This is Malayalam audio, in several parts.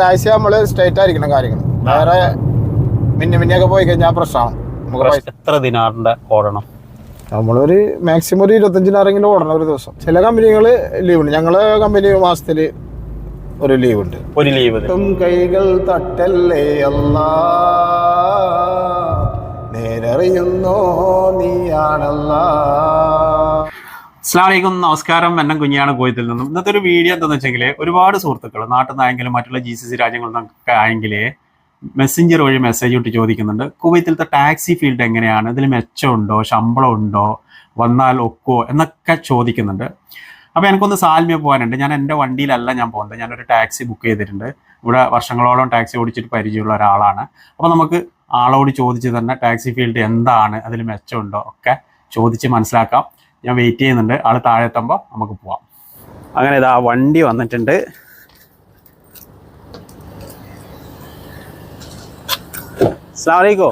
ടാക്സി നമ്മൾ സ്ട്രേറ്റ് ആയിരിക്കണം കാര്യങ്ങൾ വേറെ മിന്നി മിന്നിയൊക്കെ പോയി കഴിഞ്ഞാൽ പ്രശ്നമാണ് നമുക്ക് എത്ര ദിനാറിന്റെ ഓടണം? നമ്മളൊരു മാക്സിമം ഒരു ഇരുപത്തഞ്ചിനാറെങ്കിലും ഓടണം ഒരു ദിവസം. ചില കമ്പനികൾ ലീവ് ഉണ്ട്. ഞങ്ങളെ കമ്പനി മാസത്തിൽ ഒരു ലീവ് ഉണ്ട്. ഒരു ലീവ് കൈകൾ തട്ടല്ലേ അല്ലാ? നേരറിയുന്നോ നീയാണല്ലാ? അസ്ലാമലൈക്കും നമസ്കാരം. എന്നെ കുഞ്ഞാണ്. കോയത്തിൽ നിന്നും. ഇന്നത്തെ ഒരു വീഡിയോ എന്താണെന്ന് വെച്ചെങ്കിൽ ഒരുപാട് സുഹൃത്തുക്കൾ നാട്ടിൽ നിന്നായെങ്കിലും മറ്റുള്ള ജി സി സി രാജ്യങ്ങളിൽ നിന്നൊക്കെ ആയെങ്കിൽ മെസ്സഞ്ചർ വഴി മെസ്സേജ് ഇട്ട് ചോദിക്കുന്നുണ്ട്. കുവൈത്തിലത്തെ ടാക്സി ഫീൽഡ് എങ്ങനെയാണ്? ഇതിൽ മെച്ചമുണ്ടോ? ശമ്പളം ഉണ്ടോ വന്നാൽ ഒക്കോ എന്നൊക്കെ ചോദിക്കുന്നുണ്ട്. അപ്പോൾ എനിക്കൊന്ന് സാൽമ്യ പോകാനുണ്ട്. ഞാൻ എന്റെ വണ്ടിയിലല്ല ഞാൻ പോകുന്നത് ഞാനൊരു ടാക്സി ബുക്ക് ചെയ്തിട്ടുണ്ട്. ഇവിടെ വർഷങ്ങളോളം ടാക്സി ഓടിച്ചിട്ട് പരിചയമുള്ള ഒരാളാണ്. അപ്പോൾ നമുക്ക് ആളോട് ചോദിച്ച് തന്നെ ടാക്സി ഫീൽഡ് എന്താണ്? അതിൽ മെച്ചമുണ്ടോ? ഒക്കെ ചോദിച്ച് മനസ്സിലാക്കാം. ഞാൻ വെയിറ്റ് ചെയ്യുന്നുണ്ട്. ആൾ താഴെ എത്തുമ്പോൾ നമുക്ക് പോവാം. അങ്ങനെ ഇതാ വണ്ടി വന്നിട്ടുണ്ട്. അസ്ലാമലൈക്കോ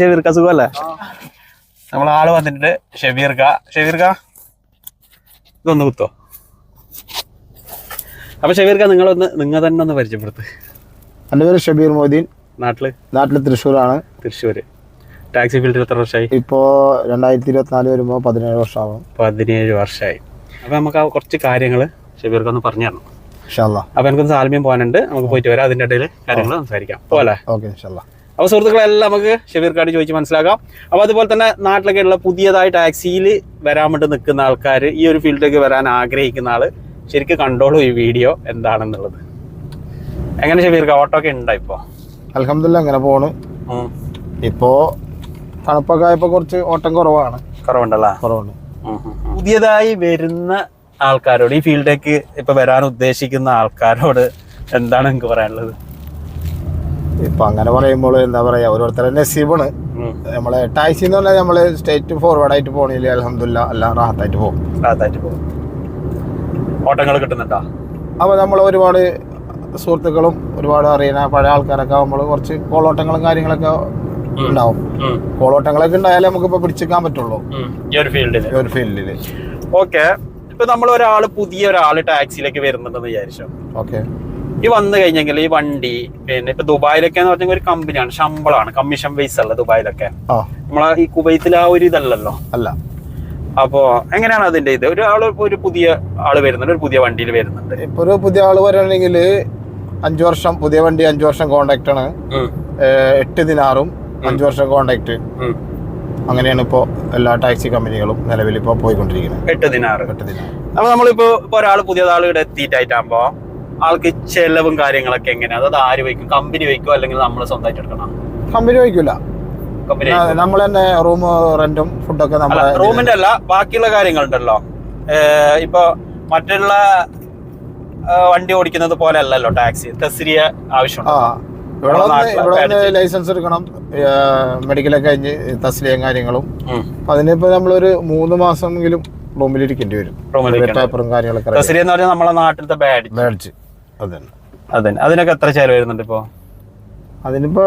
ഷബീർക്ക സുഖമല്ലേ? നമ്മൾ ആൾ വന്നിട്ടുണ്ട്. ഷെബീർക്ക. ഷെബീർക്ക? ഇതൊന്ന് കുത്തോ. അപ്പൊ ഷെബീർക്ക നിങ്ങളൊന്ന് നിങ്ങൾ തന്നെ ഒന്ന് പരിചയപ്പെടുത്ത്. എന്റെ പേര് ഷബീർ മൊയ്തീൻ. നാട്ടിൽ? നാട്ടിൽ തൃശ്ശൂരാണ്. തൃശ്ശൂര്. ടാക്സി ഫീൽഡിൽ എത്ര വർഷമായി ഇപ്പോ രണ്ടായിരത്തി ഇരുപത്തിനാല് വരുമ്പോൾ പതിനേഴ് വർഷമാകും പതിനേഴ് വർഷമായി അപ്പൊ നമുക്ക് ആ കുറച്ച് കാര്യങ്ങൾ ഷെബീർക്കൊന്ന് പറഞ്ഞു തരണം. അപ്പൊ എനിക്കൊന്ന് സാൽമ്യം പോകാനുണ്ട്. നമുക്ക് പോയിട്ട് വരാം. അതിന്റെ ഇടയിൽ കാര്യങ്ങൾ സംസാരിക്കാം. പോലെ അപ്പൊ സുഹൃത്തുക്കളെല്ലാം നമുക്ക് ഷബീർ കാർഡ് ചോദിച്ച് മനസ്സിലാക്കാം. അപ്പൊ അതുപോലെ തന്നെ നാട്ടിലൊക്കെ ഉള്ള പുതിയതായി ടാക്സിയിൽ വരാൻ വേണ്ടി നിൽക്കുന്ന ആൾക്കാർ ഈ ഒരു ഫീൽഡിലേക്ക് വരാൻ ആഗ്രഹിക്കുന്ന ആൾ ശരിക്കും കണ്ടോളൂ ഈ വീഡിയോ എന്താണെന്നുള്ളത്. എങ്ങനെ ഷെബീർക്ക്? ഓട്ടോ ഒക്കെ ഉണ്ടോ ഇപ്പോ? അലഹമില്ല അങ്ങനെ പോണു. ഉം. തണുപ്പൊക്കെ കുറച്ച് ഓട്ടം കുറവാണ്. കുറവുണ്ടല്ലോ? കുറവുണ്ട്. പുതിയതായി വരുന്ന ആൾക്കാരോട് ഈ ഫീൽഡിലേക്ക് ഇപ്പൊ വരാൻ ഉദ്ദേശിക്കുന്ന ആൾക്കാരോട് എന്താണ് എനിക്ക് പറയാനുള്ളത്? ഇപ്പൊ അങ്ങനെ പറയുമ്പോൾ എന്താ പറയാ ഓരോരുത്തരെ നസീബാണ്. നമ്മളെ ടാക്സി എന്ന് പറഞ്ഞാൽ നമ്മൾ സ്റ്റേറ്റ് ഫോർവേഡ് ആയിട്ട് പോണില്ല അലഹമില്ല എല്ലാം റാഹത്തായിട്ട് പോകും. റാഹത്തായിട്ട് പോകും. ഓട്ടങ്ങൾ കിട്ടുന്നുണ്ടോ? അപ്പോൾ നമ്മൾ ഒരുപാട് സുഹൃത്തുക്കളും ഒരുപാട് അറിയുന്ന പഴയ ആൾക്കാരൊക്കെ ആകുമ്പോൾ കുറച്ച് കോളോട്ടങ്ങളും കാര്യങ്ങളൊക്കെ ഉണ്ടാവും. കോളോട്ടങ്ങളൊക്കെ ഉണ്ടായാലേ നമുക്ക് ഇപ്പൊ പിടിച്ചെടുക്കാൻ പറ്റുള്ളൂ. ഈ ഒരു ഫീൽഡിൽ ഈ ഒരു ഫീൽഡിൽ ഓക്കെ. ഇപ്പൊ നമ്മൾ ഒരാൾ പുതിയ ഒരാൾ ടാക്സിയിലേക്ക് വരുന്നുണ്ടെന്ന് വിചാരിച്ചു. ഓക്കെ. ഈ വന്നു കഴിഞ്ഞെങ്കിൽ ഈ വണ്ടി പിന്നെ ഇപ്പൊ ദുബായിലൊക്കെ എന്ന് പറഞ്ഞാൽ ഒരു കമ്പനിയാണ് ശമ്പളമാണ് കമ്മീഷൻ ബേസ് അല്ല ദുബായിലൊക്കെ. നമ്മളെ ഈ കുവൈത്തിൽ ആ ഒരു ഇതല്ലല്ലോ. അല്ല. അപ്പോ എങ്ങനെയാണ് അതിന്റെ ഇത്? ഒരാൾ ഒരു പുതിയ ആൾ വരുന്നുണ്ട് ഒരു പുതിയ വണ്ടിയിൽ വരുന്നുണ്ട്. ഇപ്പൊ ഒരു പുതിയ ആൾ വരണെങ്കിൽ അഞ്ചു വർഷം പുതിയ വണ്ടി അഞ്ചു വർഷം കോണ്ടാക്ട് ആണ്. എട്ട് ദിനാറും അഞ്ച് വർഷം കോണ്ടാക്ട്. അങ്ങനെയാണ് ഇപ്പോ എല്ലാ ടാക്സി കമ്പനികളും നിലവിൽ ഇപ്പോൾ പോയിക്കൊണ്ടിരിക്കുന്നത്. എട്ട് ദിനാറ് എട്ട് ദിനാർ അപ്പൊ നമ്മളിപ്പോ ഇപ്പൊ ഒരാൾ പുതിയതാൾ ഇവിടെ എത്തിയിട്ടായിട്ടാകുമ്പോ ആൾക്ക് ചെലവും കാര്യങ്ങളൊക്കെ എങ്ങനെയാ? അതായത് ആര് വയ്ക്കും? കമ്പനി വയ്ക്കും അല്ലെങ്കിൽ നമ്മൾ സ്വന്തമായിട്ട് എടുക്കണം? കമ്പനി വയ്ക്കില്ല നമ്മൾ തന്നെ റൂം റെന്റും ഫുഡൊക്കെ നമ്മൾ റൂമിന്റെ അല്ല ബാക്കിയുള്ള കാര്യങ്ങളുണ്ടല്ലോ. ഇപ്പൊ മറ്റുള്ള വണ്ടി ഓടിക്കുന്നത് പോലെ അല്ലല്ലോ ടാക്സി. തസ്രിയ ആവശ്യമുണ്ട്? ഇവിടെ വന്ന് ഇവിടെ വന്ന് ലൈസൻസ് എടുക്കണം. മെഡിക്കലൊക്കെ കഴിഞ്ഞ് തസ്ലിയും കാര്യങ്ങളും. അപ്പൊ അതിനിപ്പോ നമ്മളൊരു മൂന്ന് മാസമെങ്കിലും റൂമിൽ ഇരിക്കേണ്ടി വരും. പേപ്പറും കാര്യങ്ങളൊക്കെ എന്ന് പറഞ്ഞാൽ നമ്മളെ നാട്ടിലത്തെ ബാഡ് ബാഡ്ജ് അതന്നെ അതെ അതിനൊക്കെ എത്ര ചെലവ് വരുന്നുണ്ട് ഇപ്പോ? അതിനിപ്പോ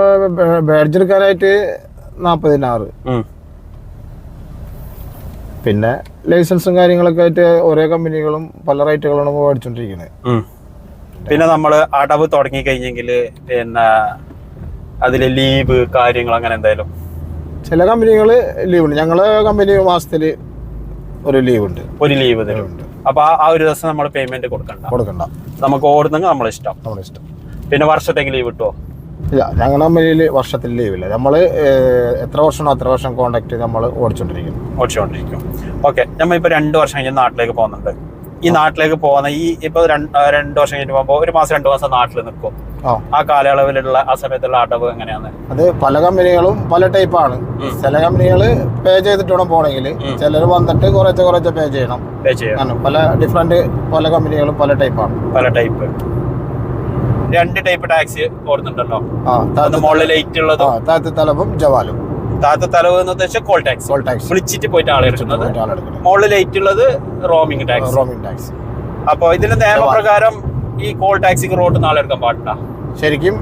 ബാഡ്ജ് എടുക്കാനായിട്ട് നാപ്പതിനാറ് പിന്നെ ലൈസൻസും കാര്യങ്ങളൊക്കെ ആയിട്ട് ഓരോ കമ്പനികളും പല റേറ്റുകളാണ് മേടിച്ചോണ്ടിരിക്കുന്നത്. പിന്നെ നമ്മൾ അടവ് തുടങ്ങി കഴിഞ്ഞെങ്കിൽ പിന്നെ അതിൽ ലീവ് കാര്യങ്ങൾ അങ്ങനെ എന്തായാലും. ചില കമ്പനികൾ ലീവ് ഉണ്ട് ഞങ്ങളെ കമ്പനി മാസത്തിൽ ഒരു ലീവ് ഉണ്ട് ഒരു ലീവ് തരുന്നുണ്ട് ഉണ്ട്. അപ്പൊ ആ- ഒരു ദിവസം നമ്മൾ പേയ്മെന്റ് കൊടുക്കണ്ട. കൊടുക്കണ്ട. നമുക്ക് ഓടുന്നെങ്കിൽ നമ്മളെ ഇഷ്ടം. നമ്മളെ ഇഷ്ടം. പിന്നെ വർഷത്തേക്ക് ലീവ് കിട്ടുമോ ഇല്ല ഞങ്ങളുടെ കമ്പനിയിൽ വർഷത്തിൽ ലീവില്ല നമ്മൾ എത്ര വർഷമാണോ അത്ര വർഷം കോണ്ടാക്ട് നമ്മൾ ഓടിച്ചോണ്ടിരിക്കും ഓടിച്ചുകൊണ്ടിരിക്കും ഓക്കെ നമ്മൾ ഇപ്പൊ രണ്ട് വർഷം കഴിഞ്ഞ് നാട്ടിലേക്ക് പോകുന്നുണ്ട്. ഈ നാട്ടിലേക്ക് പോകുന്ന ഈ ഇപ്പൊ രണ്ട് വർഷം കഴിഞ്ഞ് പോകുമ്പോൾ ഒരു മാസം രണ്ടു മാസം നാട്ടിൽ നിൽക്കും. ആ. കാലയളവിലുള്ള ആ സമയത്തുള്ള അടവ് എങ്ങനെയാണ്? അത് പല കമ്പനികളും പല ടൈപ്പാണ് ആണ്. ചില കമ്പനികൾ പേ ചെയ്തിട്ട് വേണം പോകണമെങ്കിൽ ചിലർ വന്നിട്ട് കുറച്ച് കുറച്ച് പേ ചെയ്യണം. പേ ചെയ്യണം. പല ഡിഫറെന്റ് പല കമ്പനികളും പല ടൈപ്പാണ് പല ടൈപ്പ് രണ്ട് ടൈപ്പ് ടാക്സി ഓടുന്നുണ്ടല്ലോ. ആ താഴത്തെ തലവും ജവാലും. താഴത്തെ തലവ് എന്ന് വെച്ചാൽ കോൾ ടാക്സ് കോൾ ടാക്സ് വിളിച്ചിട്ട് പോയിട്ട് ആളെ എടുക്കുന്നത്. ആളെടുക്കുന്നത് മുകളിൽ ലൈറ്റ് ഉള്ളത് റോമിംഗ് ടാക്സ് റോമിംഗ് ടാക്സ് അപ്പൊ ഇതിന്റെ നിയമപ്രകാരം ഈ കോൾ ടാക്സിക്ക് റോഡ് നാളെ എടുക്കാൻ പാടില്ല. ശരിക്കും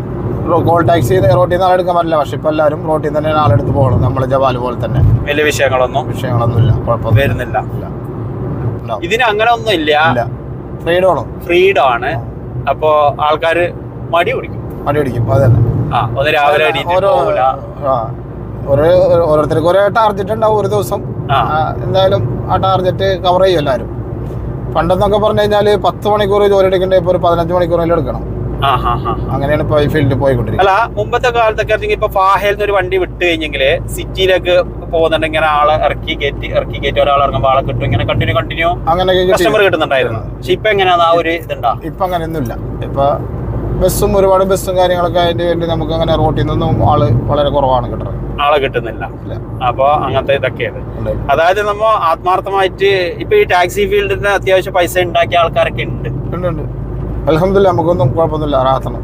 കോൾ ടാക്സി റോട്ടിൽ നിന്ന് ആളെടുക്കാൻ പറ്റില്ല പക്ഷെ ഇപ്പൊ എല്ലാവരും റോട്ടിൽ നിന്ന് തന്നെ ആളെടുത്ത് പോകണം നമ്മളെ ജവാൽ പോലെ തന്നെ. വലിയ വിഷയങ്ങളൊന്നും വരുന്നില്ല. ഇല്ല. ഉണ്ടാവും. ഇതിന് അങ്ങനെ ഒന്നും ഇല്ല. ഫ്രീഡം ആണ്? ഫ്രീഡം ആണ്. അപ്പോ ആൾക്കാര് മടി പിടിക്കും. മടി പിടിക്കും. അതന്നെ. ആ ഒന്ന് രാവിലെ ഓരോ ഓരോ ഓരോരുത്തർക്ക് ഓരോ ടാർജറ്റ് ഉണ്ടാവും ഒരു ദിവസം. എന്തായാലും ആ ടാർജറ്റ് കവർ ചെയ്യും എല്ലാവരും. പണ്ടെന്നൊക്കെ പറഞ്ഞു കഴിഞ്ഞാൽ പത്ത് മണിക്കൂർ ജോലി എടുക്കണ്ടേ ഇപ്പോൾ ഒരു പതിനഞ്ച് മണിക്കൂറെങ്കിലും എടുക്കണം. അങ്ങനെയാണ് ഇപ്പോൾ ഈ ഫീൽഡിൽ പോയിക്കൊണ്ടിരിക്കുന്നത്. അല്ല മുമ്പത്തെ കാലത്തൊക്കെ ഇപ്പൊ ഫാഹയിൽ നിന്ന് ഒരു വണ്ടി വിട്ട് കഴിഞ്ഞെങ്കിൽ സിറ്റിയിലേക്ക് പോകുന്നുണ്ട് ഇങ്ങനെ ആളെ ഇറക്കി കയറ്റി ഇറക്കി കയറ്റി ഒരാൾ ഇറങ്ങുമ്പോൾ ആളെ കിട്ടും. ഇങ്ങനെ കണ്ടിന്യൂ കണ്ടിന്യൂ അങ്ങനെ കസ്റ്റമർ കിട്ടുന്നുണ്ടായിരുന്നു. പക്ഷെ ഇപ്പൊ എങ്ങനെയാണ് ആ ഒരു ഇതുണ്ടാ? ഇപ്പൊ അങ്ങനെയൊന്നുമില്ല. ഇപ്പൊ ബസ്സും ഒരുപാട് ബസ്സും കാര്യങ്ങളൊക്കെ അതിന്റെ വേണ്ടി നമുക്ക് അങ്ങനെ റോട്ടിൽ നിന്നും ആൾ വളരെ കുറവാണ് കിട്ടുന്നത് ആളെ കിട്ടുന്നില്ല. അപ്പൊ അങ്ങനത്തെ ഇതൊക്കെയാണ്. അതായത് നമ്മ ആത്മാർത്ഥമായിട്ട് ഇപ്പൊ ഈ ടാക്സി ഫീൽഡിന് അത്യാവശ്യം പൈസ ഉണ്ടാക്കിയ ആൾക്കാരൊക്കെ ഉണ്ട്. ഉണ്ട് അലഹമില്ല നമുക്കൊന്നും കുഴപ്പമൊന്നുമില്ല. അറാത്തണം.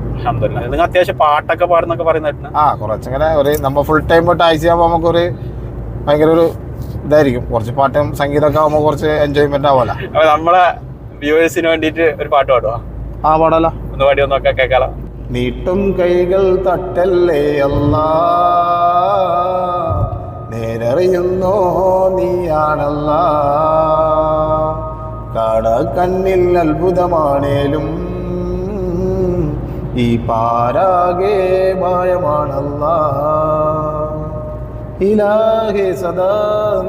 നിങ്ങൾ അത്യാവശ്യം പാട്ടൊക്കെ പാടുന്നൊക്കെ പറയുന്ന ആ കുറച്ചിങ്ങനെ ഒരു നമ്മ ഫുൾ ടൈം ടാക്സി ആകുമ്പോൾ നമുക്കൊരു ഭയങ്കര ഒരു ഇതായിരിക്കും. കുറച്ച് പാട്ടും സംഗീതമൊക്കെ ആകുമ്പോൾ കുറച്ച് എൻജോയ്മെന്റ് ആവുമല്ലോ. അപ്പൊ നമ്മളെ വ്യൂവേഴ്സിന് വേണ്ടിയിട്ട് ഒരു പാട്ട് പാടുവാ? ആ പാടല്ലോ ഒന്ന് പാടി ഒന്നൊക്കെ കേൾക്കാം നീട്ടും കൈകൾ തട്ടല്ലേ അല്ല? നേരറിയുന്നോ നീയാണല്ല? കാട കണ്ണിൽ അത്ഭുതമാണേലും ഈ പാരാകെ മായമാണല്ല? ഇലാഹെ സദാ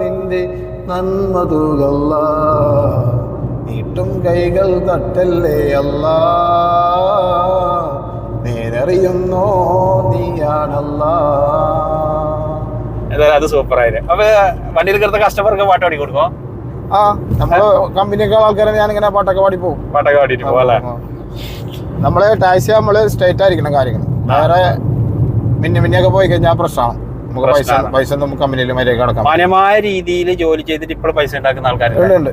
നിന്റെ നന്മ കൈകൾ തട്ടല്ലേ അല്ല? നേരറിയുന്നോ നീയാണല്ല? എന്തായാലും അത് സൂപ്പർ ആയിരുന്നു അപ്പൊ വണ്ടിയിൽ കയറുന്ന കസ്റ്റമർക്ക് പാട്ട് പാടി കൊടുക്കോ ആ നമ്മൾ കമ്പനിയൊക്കെ ആൾക്കാരെ ഞാനിങ്ങനെ പാട്ടൊക്കെ പാടി പോകും. പാട്ടൊക്കെ പാടിയിട്ട് പോകും നമ്മൾ ടാക്സി നമ്മൾ സ്ട്രേറ്റ് ആയിരിക്കണം കാര്യങ്ങൾ വേറെ മിന്നി മിന്നിയൊക്കെ പോയി കഴിഞ്ഞാൽ പ്രശ്നമാണ് നമുക്ക് പൈസ. പൈസ ഒന്നും കമ്പനിയിൽ മര്യാദ കിടക്കാം മാന്യമായ രീതിയിൽ ജോലി ചെയ്തിട്ട് ഇപ്പോൾ പൈസ ഉണ്ടാക്കുന്ന ആൾക്കാരുണ്ട്.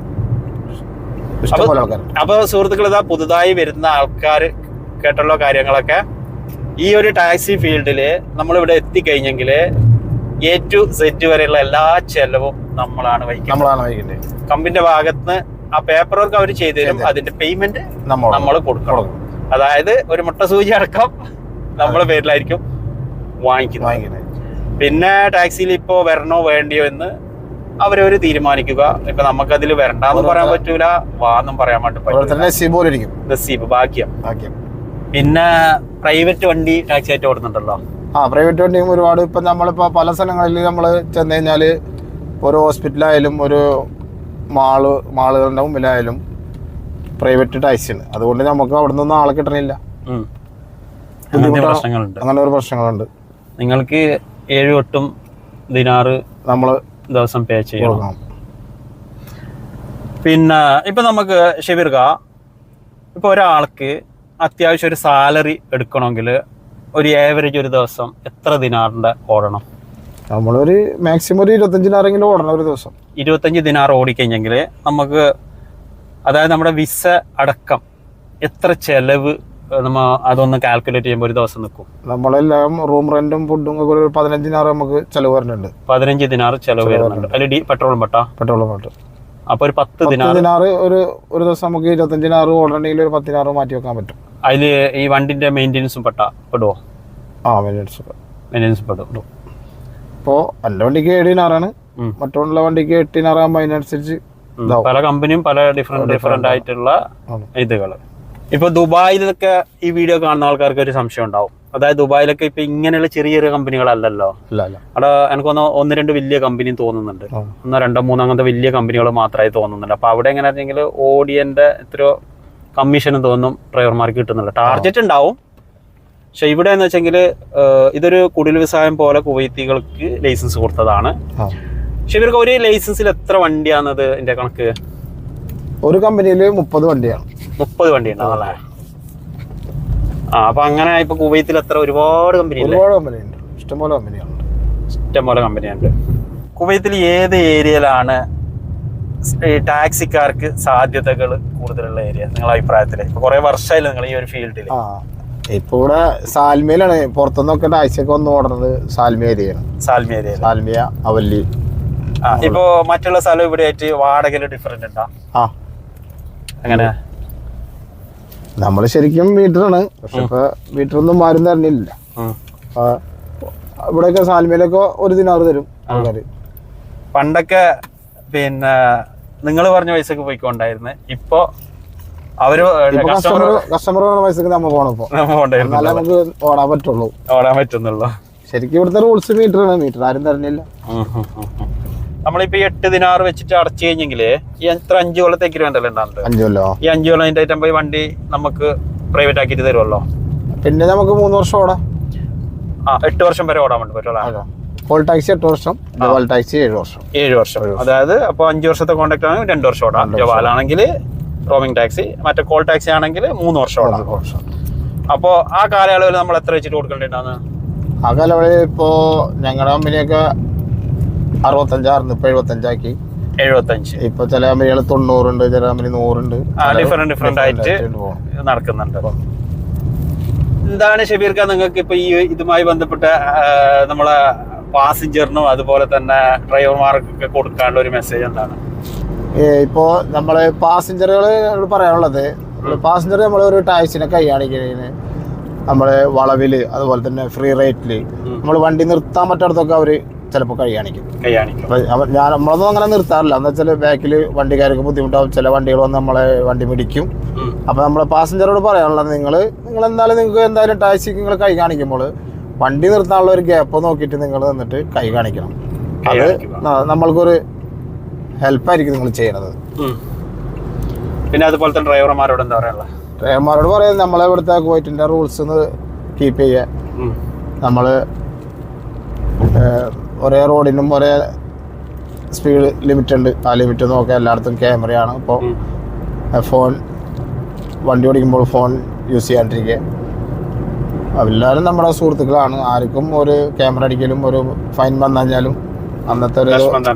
ഇഷ്ടംപോലെ ആൾക്കാർ അപ്പൊ സുഹൃത്തുക്കൾ ഇതാ പുതുതായി വരുന്ന ആൾക്കാർ കേട്ടുള്ള കാര്യങ്ങളൊക്കെ ഈ ഒരു ടാക്സി ഫീൽഡിൽ നമ്മളിവിടെ എത്തിക്കഴിഞ്ഞെങ്കിൽ എ ടു സെറ്റ് വരെയുള്ള എല്ലാ ചെലവും നമ്മളാണ് വഹിക്കുന്നത്. നമ്മളാണ് വഹിക്കുന്നത്. കമ്പിന്റെ ഭാഗത്ത് ആ പേപ്പർ വർക്ക് അവർ ചെയ്തു തരും അതിന്റെ പേയ്മെന്റ് നമ്മൾ കൊടുക്കണം. അതായത് ഒരു മുട്ട സൂചി അടക്കം നമ്മളെ പേരിലായിരിക്കും വാങ്ങിക്കുന്നത്. വാങ്ങിക്കുന്നത്. പിന്നെ ടാക്സിയിൽ ഇപ്പോ വരണോ വേണ്ടിയോ എന്ന് അവരവര് തീരുമാനിക്കുക. ഇപ്പൊ നമുക്കതിൽ വരണ്ടെന്ന് പറയാൻ പറ്റൂല വാന്നും പറയാൻ വേണ്ടി നസീബ് ഭാഗ്യം. പിന്നെ പ്രൈവറ്റ് വണ്ടി ടാക്സി ആയിട്ട് ഓടുന്നുണ്ടല്ലോ? ആ പ്രൈവറ്റ് വണ്ടിയും ഒരുപാട് ഇപ്പൊ നമ്മളിപ്പോ പല സ്ഥലങ്ങളിൽ നമ്മൾ ചെന്ന് കഴിഞ്ഞാൽ ഒരു ഹോസ്പിറ്റലായാലും ഒരു മാൾ മാളുകളുടെ മുമ്പിലായാലും പ്രൈവറ്റ് ടാക്സി ഉണ്ട് അതുകൊണ്ട് നമുക്ക് അവിടെ നിന്ന് ആളെ കിട്ടണില്ല. അങ്ങനെ ഒരു പ്രശ്നങ്ങളുണ്ട്. നിങ്ങൾക്ക് ഏഴ് ഒട്ടും ദിനാറ് നമ്മൾ ദിവസം പേ ചെയ്യണം. പിന്നെ ഇപ്പൊ നമുക്ക് ഷെബീർക്ക ഇപ്പൊ ഒരാൾക്ക് അത്യാവശ്യം ഒരു സാലറി എടുക്കണമെങ്കിൽ ഒരു ഏവറേജ് ഒരു ദിവസം എത്ര ദിനാറിന്റെ ഓടണം? നമ്മളൊരു മാക്സിമം ഒരു ഇരുപത്തഞ്ചിനാറെങ്കിലും ഓടണം ഒരു ദിവസം. ഇരുപത്തഞ്ച് ദിനാർ ഓടിക്കഴിഞ്ഞെങ്കിൽ നമുക്ക് അതായത് നമ്മുടെ വിസ അടക്കം എത്ര ചെലവ് നമ്മ അതൊന്ന് കാൽക്കുലേറ്റ് ചെയ്യുമ്പോൾ ഒരു ദിവസം നിൽക്കും നമ്മളെല്ലാം റൂം റെന്റും ഫുഡും ഒക്കെ ഒരു പതിനഞ്ചിനാറ് നമുക്ക് ചെലവ് വരുന്നുണ്ട്. പതിനഞ്ച് ദിനാറ് ചെലവ് വരുന്നുണ്ട്. അതിൽ ഡി പെട്രോളും പെട്ടാ? പെട്രോൾ പാട്ട്. അപ്പൊ ഒരു പത്ത് ദിനാറ് ഒരു ഒരു ദിവസം നമുക്ക് ഇരുപത്തഞ്ചിനാറ് ഓടണമെങ്കിൽ ഒരു പത്തിനാറ് മാറ്റി വെക്കാൻ പറ്റും. അതിൽ ഈ വണ്ടിന്റെ മെയിന്റെനൻസും പെട്ട പെടുവോ? ആ മെയിന്റെനൻസ് മെയിന്റെനൻസ് പെടും. ഇപ്പോൾ എന്റെ വണ്ടിക്ക് ഏഴിനാറാണ് ദിനാറാണ്. മറ്റുള്ള വണ്ടിക്ക് എട്ടിനാറാകുമ്പോൾ അതിനനുസരിച്ച്. പല കമ്പനിയും പല ഡിഫറെന്റ് ഡിഫറെന്റ് ആയിട്ടുള്ള ഇതുകൾ. ഇതുകൾ ഇപ്പൊ ദുബായിലൊക്കെ ഈ വീഡിയോ കാണുന്ന ആൾക്കാർക്ക് ഒരു സംശയം ഉണ്ടാവും. അതായത് ദുബായിലൊക്കെ ഇപ്പൊ ഇങ്ങനെയുള്ള ചെറിയ ചെറിയ കമ്പനികളല്ലല്ലോ? അവിടെ എനിക്കൊന്ന് ഒന്ന് രണ്ട് വലിയ കമ്പനി തോന്നുന്നുണ്ട്. ഒന്നോ രണ്ടോ മൂന്നോ അങ്ങനത്തെ വലിയ കമ്പനികൾ മാത്രമായി തോന്നുന്നുണ്ട്. അപ്പൊ അവിടെ എങ്ങനെ വെച്ചെങ്കിൽ ഓഡിയന്റെ എത്രയോ കമ്മീഷനും തോന്നും ഡ്രൈവർമാർക്ക് കിട്ടുന്നില്ല ടാർജറ്റ് ഉണ്ടാവും. പക്ഷെ ഇവിടെ എന്ന് വെച്ചെങ്കിൽ ഇതൊരു കുടിൽ വ്യവസായം പോലെ കുവൈത്തികൾക്ക് ലൈസൻസ് കൊടുത്തതാണ്. പക്ഷെ ഇവർക്ക് ഒരു ലൈസൻസിൽ എത്ര വണ്ടിയാണത് എന്റെ കണക്ക്? ഒരു കമ്പനിയിൽ മുപ്പത് വണ്ടിയാണ്. മുപ്പത് വണ്ടി ഉണ്ടാവല്ലേ ആ അപ്പൊ അങ്ങനെ ഇപ്പൊ കുവൈത്തിൽ എത്ര ഒരുപാട് കമ്പനി ഒരുപാട് കമ്പനിയുണ്ട് ഇഷ്ടംപോലെ കമ്പനികളുണ്ട് ഇഷ്ടംപോലെ കമ്പനിയുണ്ട് കുവൈത്തിൽ ഏത് ഏരിയയിലാണ് ഈ ടാക്സിക്കാർക്ക് സാധ്യതകൾ കൂടുതലുള്ള ഏരിയ? നിങ്ങളുടെ അഭിപ്രായത്തിൽ ഇപ്പൊ കുറെ വർഷമായില്ല നിങ്ങൾ ഈ ഒരു ഫീൽഡിൽ ഇപ്പൊ ഇവിടെ സാൽമിയിലാണ്. പുറത്തുനിന്നൊക്കെ ടാക്സിയൊക്കെ വന്ന് ഓടുന്നത് സാൽമിയ ഏരിയയാണ്. Salmiya area Salmiya Hawalli. ഇപ്പോ മറ്റുള്ള സ്ഥലം ഇവിടെ ആയിട്ട് വാടകയിൽ ഡിഫറെന്റ് ഉണ്ടോ? ആ. അങ്ങനെ നമ്മൾ ശരിക്കും മീറ്ററാണ്. പക്ഷെ ഇപ്പൊ മീറ്ററൊന്നും ആരും തരണില്ല. ഇവിടെയൊക്കെ സാൽമയിലൊക്കെ ഒരു ദിനാറ് തരും ആൾക്കാര്. പണ്ടൊക്കെ പിന്നെ നിങ്ങൾ പറഞ്ഞ പൈസക്ക് പോയിക്കൊണ്ടായിരുന്നു. ഇപ്പോ അവർ കസ്റ്റമർ കസ്റ്റമർ വേണ പൈസക്ക് ഇപ്പൊ. എന്നാലേ നമുക്ക് ഓടാൻ പറ്റുള്ളൂ. ഓടാൻ പറ്റുന്നുള്ളൂ. ശരിക്കും ഇവിടുത്തെ റൂൾസ് മീറ്റർ ആണ് മീറ്റർ ആരും തരുന്നില്ല നമ്മളിപ്പോ എട്ട് ദിനാറ് വെച്ചിട്ട് അടച്ചു കഴിഞ്ഞെങ്കിൽ ഈ എത്ര അഞ്ചു വേണ്ടല്ലോ ഉണ്ടാകുന്നത് അഞ്ചു കൊല്ലോ? ഈ അഞ്ചു കൊല്ലം അതിന്റെ ആയിട്ട് പോയി വണ്ടി നമുക്ക് പ്രൈവറ്റ് ആക്കിയിട്ട് തരുമല്ലോ പിന്നെ നമുക്ക് മൂന്ന് വർഷം ഓടാം. ആ എട്ട് വർഷം വരെ ഓടാൻ വേണ്ടി പറ്റുമല്ലോ ടാക്സി എട്ട് വർഷം ടാക്സി ഏഴ് വർഷം. ഏഴ് വർഷം. അതായത് അപ്പൊ അഞ്ചു വർഷത്തെ കോൺട്രാക്ട് ആണെങ്കിൽ രണ്ട് വർഷം ഓടാം. ജവാലാണെങ്കിൽ റോമിംഗ് ടാക്സി മറ്റേ കോൾ ടാക്സി ആണെങ്കിൽ മൂന്ന് വർഷം ഓടാം. ഒരു അപ്പോ ആ കാലയളവിൽ നമ്മൾ എത്ര വെച്ചിട്ട് കൊടുക്കേണ്ടി ആ കാലയളവിൽ ഇപ്പോ ഞങ്ങളുടെ കമ്പനിയൊക്കെ അറുപത്തഞ്ചായിരുന്നു ഇപ്പൊ എഴുപത്തഞ്ചാക്കി. എഴുപത്തഞ്ച്. ഇപ്പൊ ചില കമ്പനികൾ തൊണ്ണൂറുണ്ട് ചില കമ്പനി നൂറുണ്ട്. ഡിഫറെന്റ് ഡിഫറെന്റ് ആയിട്ട് നടക്കുന്നുണ്ട്. എന്താണ് ഷബീർക്ക നിങ്ങൾക്ക് ഇപ്പൊ ഈ ഇതുമായി ബന്ധപ്പെട്ട നമ്മളെ പാസഞ്ചറിനും അതുപോലെ തന്നെ ഡ്രൈവർമാർക്കൊക്കെ കൊടുക്കാനുള്ള ഒരു മെസ്സേജ് എന്താണ്? ഇപ്പോ നമ്മൾ പാസഞ്ചറുകൾ പറയാനുള്ളത്. പാസഞ്ചർ നമ്മൾ ഒരു ടാക്സിനെ കൈയാണിക്കുന്നതിന് നമ്മൾ വളവിൽ അതുപോലെ തന്നെ ഫ്രീ റേറ്റിൽ. നമ്മൾ വണ്ടി നിർത്താൻ പറ്റാത്തതൊക്കെ അവർ ചിലപ്പോൾ കൈയാണിക്കും അപ്പൊ ഞാൻ നമ്മളൊന്നും അങ്ങനെ നിർത്താറില്ല. എന്ന് വെച്ചാൽ ബാക്കിൽ വണ്ടിക്കാർക്ക് ബുദ്ധിമുട്ടാവും. ചില വണ്ടികൾ വന്ന് നമ്മളെ വണ്ടി മിടിക്കും. അപ്പോൾ അപ്പൊ നമ്മളെ പാസഞ്ചറോട് പറയാനുള്ളത് നിങ്ങൾ നിങ്ങൾ എന്തായാലും നിങ്ങൾക്ക് എന്തായാലും ടാക്സിക്ക് നിങ്ങൾ കൈ കാണിക്കുമ്പോൾ വണ്ടി നിർത്താനുള്ള ഒരു ഗ്യാപ്പ് നോക്കിയിട്ട് നിങ്ങൾ നിന്നിട്ട് കൈ കാണിക്കണം. അത് നമ്മൾക്കൊരു ഹെൽപ്പായിരിക്കും നിങ്ങൾ ചെയ്യണത്. പിന്നെ അതുപോലെ തന്നെ ഡ്രൈവർമാരോട് എന്താ പറയാനുള്ളത് ഡ്രൈവർമാരോട് പറയുന്നത് നമ്മളെ ഇവിടുത്തെ കുവൈറ്റിന്റെ റൂൾസ് ഒന്ന് കീപ്പ് ചെയ്യുക. നമ്മൾ ഒരേ റോഡിനും ഒരേ സ്പീഡ് ലിമിറ്റ് ഉണ്ട്. ആ ലിമിറ്റ് നോക്കുക എല്ലായിടത്തും ക്യാമറയാണ് ഇപ്പോൾ ഫോൺ വണ്ടി ഓടിക്കുമ്പോൾ ഫോൺ യൂസ് ചെയ്യാണ്ടിരിക്കുക. എല്ലാവരും നമ്മുടെ സുഹൃത്തുക്കളാണ്. ആർക്കും ഒരു ക്യാമറ അടിക്കലും ഒരു ഫൈൻ വന്നു കഴിഞ്ഞാലും അന്നത്തെ ഒരു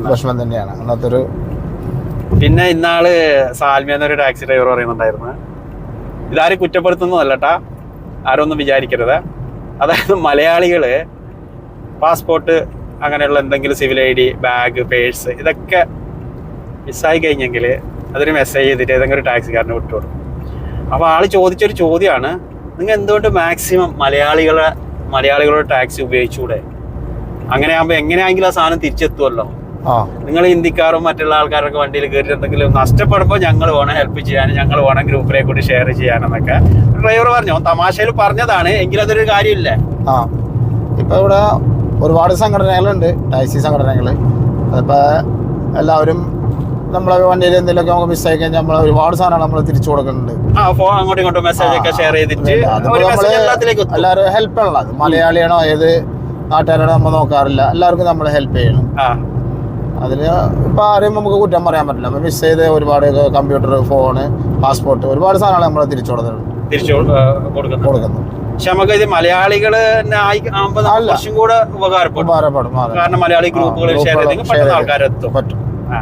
വിഷമം തന്നെയാണ്. അന്നത്തെ ഒരു പിന്നെ ഇന്നാൾ സാൽമി എന്നൊരു ടാക്സി ഡ്രൈവർ പറയുന്നുണ്ടായിരുന്നു. ഇതാരും കുറ്റപ്പെടുത്തുന്നതല്ലട്ടാ. ആരും ഒന്നും വിചാരിക്കരുത്. അതായത് മലയാളികൾ പാസ്പോർട്ട് അങ്ങനെയുള്ള എന്തെങ്കിലും civil I D bag purse ഇതൊക്കെ മിസ്സായി കഴിഞ്ഞെങ്കിൽ അതൊരു മെസ്സേജ് ചെയ്തിട്ട് ഏതെങ്കിലും ഒരു ടാക്സിക്കാരനെ വിട്ടുകൊടുക്കും. അപ്പോൾ ആൾ ചോദിച്ചൊരു ചോദ്യമാണ് നിങ്ങൾ എന്തുകൊണ്ട് മാക്സിമം മലയാളികളെ മലയാളികളുടെ ടാക്സി ഉപയോഗിച്ചുകൂടെ അങ്ങനെ ആകുമ്പോൾ എങ്ങനെയാണെങ്കിലും ആ സാധനം തിരിച്ചെത്തുമല്ലോ നിങ്ങൾ ഹിന്ദിക്കാരും മറ്റുള്ള ആൾക്കാരൊക്കെ വണ്ടിയിൽ കയറി എന്തെങ്കിലും നഷ്ടപ്പെടുമ്പോൾ ഞങ്ങൾ വേണം ഹെൽപ്പ് ചെയ്യാനും ഞങ്ങൾ വേണം ഗ്രൂപ്പിലെ കൂടി ഷെയർ ചെയ്യാനെന്നൊക്കെ ഡ്രൈവർ പറഞ്ഞു. തമാശയിൽ പറഞ്ഞതാണ് എങ്കിലും അതൊരു കാര്യമില്ല. ആ. ഇപ്പൊ ഇവിടെ ഒരുപാട് സംഘടനകളുണ്ട് ടാക്സി സംഘടനകൾ അതിപ്പോൾ എല്ലാവരും നമ്മളെ വണ്ടിയിൽ എന്തെങ്കിലുമൊക്കെ നമുക്ക് മിസ്സായി കഴിഞ്ഞാൽ നമ്മൾ ഒരുപാട് സാധനങ്ങൾ നമ്മൾ തിരിച്ചു കൊടുക്കുന്നുണ്ട്. അങ്ങോട്ടും ഇങ്ങോട്ടും മെസ്സേജ് ഒക്കെ ഷെയർ ചെയ്തിട്ട് എല്ലാവരും ഹെൽപ്പ് ഉള്ളത് മലയാളിയാണോ ഏത് നാട്ടുകാരാണോ നമ്മൾ നോക്കാറില്ല. എല്ലാവർക്കും നമ്മൾ ഹെൽപ്പ് ചെയ്യണം. അതിന് ഇപ്പൊ ആരെയും നമുക്ക് കുറ്റം പറയാൻ പറ്റില്ല. അപ്പം മിസ് ചെയ്ത് ഒരുപാട് കമ്പ്യൂട്ടർ ഫോണ് പാസ്പോർട്ട് ഒരുപാട് സാധനങ്ങൾ നമ്മൾ തിരിച്ചു കൊടുക്കുന്നുണ്ട്. തിരിച്ചു കൊടുക്കുന്നു കൊടുക്കുന്നു പക്ഷെ നമുക്ക് ഇത് മലയാളികൾ ആകുമ്പോൾ. കുറച്ചും കൂടെ ഉപകാരപ്പെടും. ഉപകാരപ്പെടും കാരണം മലയാളി ഗ്രൂപ്പുകളിൽ ഷെയർ ചെയ്തെങ്കിൽ പെട്ടെന്ന് ആൾക്കാരെത്തും. പറ്റും. ആ.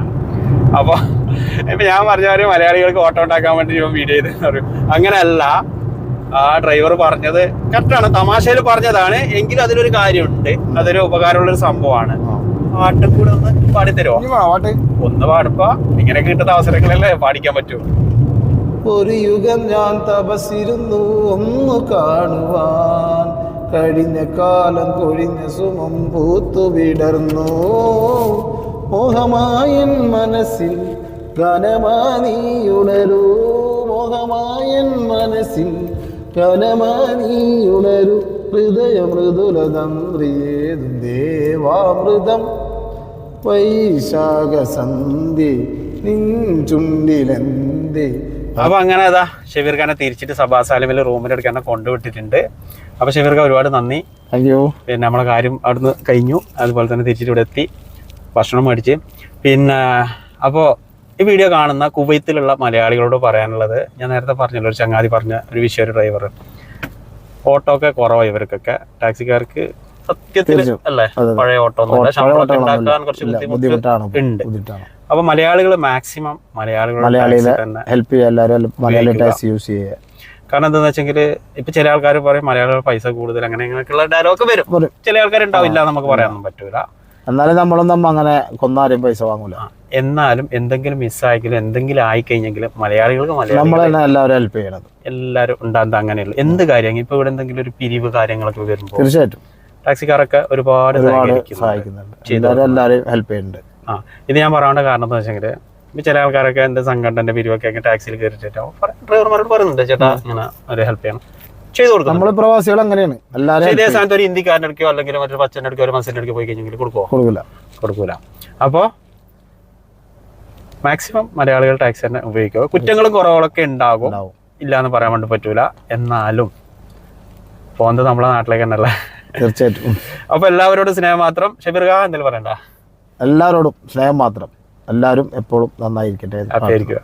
അപ്പൊ ഇപ്പൊ ഞാൻ പറഞ്ഞ പോലെ മലയാളികൾക്ക് ഓട്ടോ ഉണ്ടാക്കാൻ വേണ്ടി ഞാൻ വീഡിയോ ചെയ്തെന്ന് പറയും. അങ്ങനെയല്ല. ആ ഡ്രൈവർ പറഞ്ഞത് കറക്റ്റാണ് തമാശയിൽ പറഞ്ഞതാണ്. എങ്കിലും അതിലൊരു കാര്യമുണ്ട്. അതൊരു ഉപകാരമുള്ള ഒരു സംഭവമാണ്. പാട്ടും കൂടെ ഒന്ന് പാടിത്തരുമോ ഒന്ന് പാടുമ്പോ ഇങ്ങനെ കിട്ടുന്ന അവസരങ്ങളല്ലേ പാടിക്കാൻ പറ്റൂ. ഒരു യുഗം ഞാൻ തപസിരുന്നു ഒന്ന് കാണുവാൻ കഴിഞ്ഞ കാലം കൊഴിഞ്ഞ സുമം പൂത്തു വിടർന്നു. മോഹമായൻ മനസ്സിൽ ഗനമാനിയുണരൂ മോഹമായൻ മനസ്സിൽ ഗനമാനിയുണരൂ ഹൃദയ മൃദുലതന്ത്രിയേതും ദേവാമൃതം. വൈശാഖ സന്ധി നിൻ ചുണ്ടിലെന്തേ അപ്പൊ അങ്ങനെ അതാ ഷെബീർ ഖാനെ തിരിച്ചിട്ട് സഭാ സാലിമിൽ റൂമിലെടുക്കാൻ കൊണ്ടുവിട്ടിട്ടുണ്ട്. അപ്പൊ ഷെബീർ ഖാൻ ഒരുപാട് നന്ദി. അയ്യോ. പിന്നെ നമ്മളെ കാര്യം അവിടുന്ന് കഴിഞ്ഞു. അതുപോലെ തന്നെ തിരിച്ചിട്ട് ഇവിടെ എത്തി. ഭക്ഷണം മേടിച്ച്. പിന്നെ അപ്പോൾ ഈ വീഡിയോ കാണുന്ന കുവൈത്തിലുള്ള മലയാളികളോട് പറയാനുള്ളത് ഞാൻ നേരത്തെ പറഞ്ഞല്ലോ ഒരു ചങ്ങാതി പറഞ്ഞ ഒരു വിഷയ ഒരു ഡ്രൈവർ ഓട്ടോ ഒക്കെ കുറവാണ് ഇവർക്കൊക്കെ. ടാക്സിക്കാർക്ക് സത്യത്തിൽ അല്ലേ. പഴയ ഓട്ടോ ഒന്നും ശമ്പളമൊക്കെ ഉണ്ടാക്കാൻ കുറച്ച് ബുദ്ധിമുട്ടുണ്ട് ബുദ്ധിമുട്ട് ഉണ്ട്. ബുദ്ധിമുട്ടാണ്. അപ്പൊ മലയാളികൾ മാക്സിമം മലയാളികൾ ഹെൽപ്പ് ചെയ്യുക എല്ലാവരും മലയാളി ടാക്സി യൂസ് ചെയ്യുക. കാരണം എന്താന്ന് വെച്ചെങ്കിൽ ഇപ്പൊ ചില ആൾക്കാർ പറയും മലയാളികൾ പൈസ കൂടുതൽ അങ്ങനെ ഇങ്ങനെയൊക്കെയുള്ള ഡയലോഗ് വരും. ചില ആൾക്കാർ ഉണ്ടാവില്ല നമുക്ക് പറയാനൊന്നും പറ്റൂല. എന്നാലും നമ്മളൊന്നും അങ്ങനെ കൊന്നാരും പൈസ വാങ്ങൂല. എന്നാലും എന്തെങ്കിലും മിസ്സായെങ്കിലും എന്തെങ്കിലും ആയി കഴിഞ്ഞെങ്കിൽ മലയാളികൾക്ക് മലയാളം എല്ലാവരും ഹെൽപ്പ് ചെയ്യണത് എല്ലാവരും ഉണ്ടാകുന്ന അങ്ങനെയുള്ളൂ എന്ത് കാര്യം ഇപ്പൊ ഇവിടെ എന്തെങ്കിലും ഒരു പിരിവ് കാര്യങ്ങളൊക്കെ വരുമ്പോൾ തീർച്ചയായിട്ടും. ടാക്സിക്കാരൊക്കെ ഒരുപാട് സഹായിക്കുന്നുണ്ട്. എല്ലാവരും ഹെൽപ്പ് ചെയ്യുന്നുണ്ട്. ആ ഇത് ഞാൻ പറയാനുള്ള കാരണം എന്താ വെച്ചെങ്കിൽ ഇപ്പൊ ചില ആൾക്കാരൊക്കെ എന്റെ സംഘടനന്റെ പിരിവൊക്കെ ടാക്സിയിൽ കയറിയിട്ടുണ്ടാവും ഡ്രൈവർമാരോട് പറയുന്നുണ്ട് ചേട്ടാ ഇങ്ങനെ ഒരു ഹെൽപ്പ് ചെയ്യണം. ചെയ്തു കൊടുക്കും നമ്മൾ പ്രവാസികൾ അങ്ങനെയാണ്. ഇതേ സ്ഥാനത്ത് ഒരു ഹിന്ദിക്കാരന്റെ അടുക്കോ അല്ലെങ്കിൽ മറ്റൊരു പച്ചന്റെ അടുക്കോ ഒരു മത്സ്യന്റെ അടുക്കോ പോയി കഴിഞ്ഞെങ്കിൽ കൊടുക്കുമോ കൊടുക്കില്ല കൊടുക്കൂല. അപ്പോൾ മാക്സിമം മലയാളികൾ ടാക്സി തന്നെ ഉപയോഗിക്കുക. കുറ്റങ്ങളും കുറവുകളൊക്കെ ഉണ്ടാകും. ഇല്ല എന്ന് പറയാൻ വേണ്ടി പറ്റൂല. എന്നാലും പോകുന്നത് നമ്മളെ നാട്ടിലേക്ക് തന്നെയല്ലേ തീർച്ചയായിട്ടും. അപ്പൊ എല്ലാവരോടും സ്നേഹം മാത്രം. ഷബിർഗ എന്തെങ്കിലും പറയണ്ട? എല്ലാവരോടും സ്നേഹം മാത്രം. എല്ലാവരും എപ്പോഴും നന്നായിരിക്കട്ടെ ഹാപ്പി ആയിരിക്കും